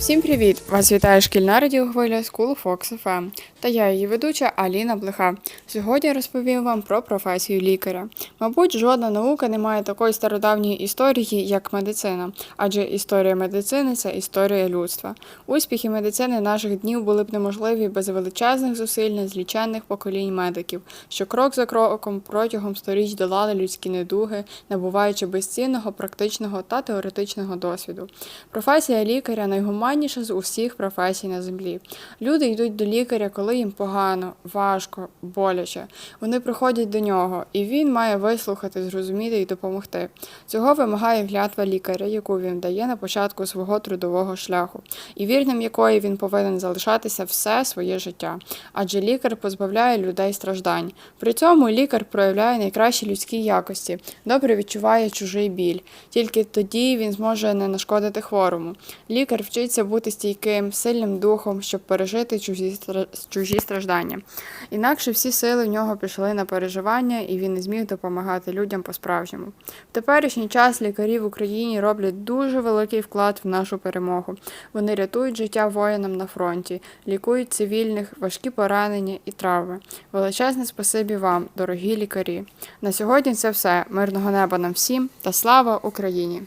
Всім привіт! Вас вітає шкільна радіохвиля School Fox FM та я її ведуча Аліна Блиха. Сьогодні розповім вам про професію лікаря. Мабуть, жодна наука не має такої стародавньої історії, як медицина, адже історія медицини це історія людства. Успіхи медицини наших днів були б неможливі без величезних зусиль незліченних поколінь медиків, що крок за кроком протягом сторіч долали людські недуги, набуваючи безцінного практичного та теоретичного досвіду. Професія лікаря найгуманніша з усіх професій на землі. Люди йдуть до лікаря, коли їм погано, важко, боляче. Вони приходять до нього, і він має вислухати, зрозуміти і допомогти. Цього вимагає клятва лікаря, яку він дає на початку свого трудового шляху, і вірним якої він повинен залишатися все своє життя. Адже лікар позбавляє людей страждань. При цьому лікар проявляє найкращі людські якості, добре відчуває чужий біль. Тільки тоді він зможе не нашкодити хворому. Лікар вчиться бути стійким, сильним духом, щоб пережити чужі, чужі страждання. Інакше всі сили в нього пішли на переживання, і він не зміг допомагати людям по-справжньому. В теперішній час лікарі в Україні роблять дуже великий вклад в нашу перемогу. Вони рятують життя воїнам на фронті, лікують цивільних, важкі поранення і травми. Величезне спасибі вам, дорогі лікарі. На сьогодні це все. Мирного неба нам всім та слава Україні!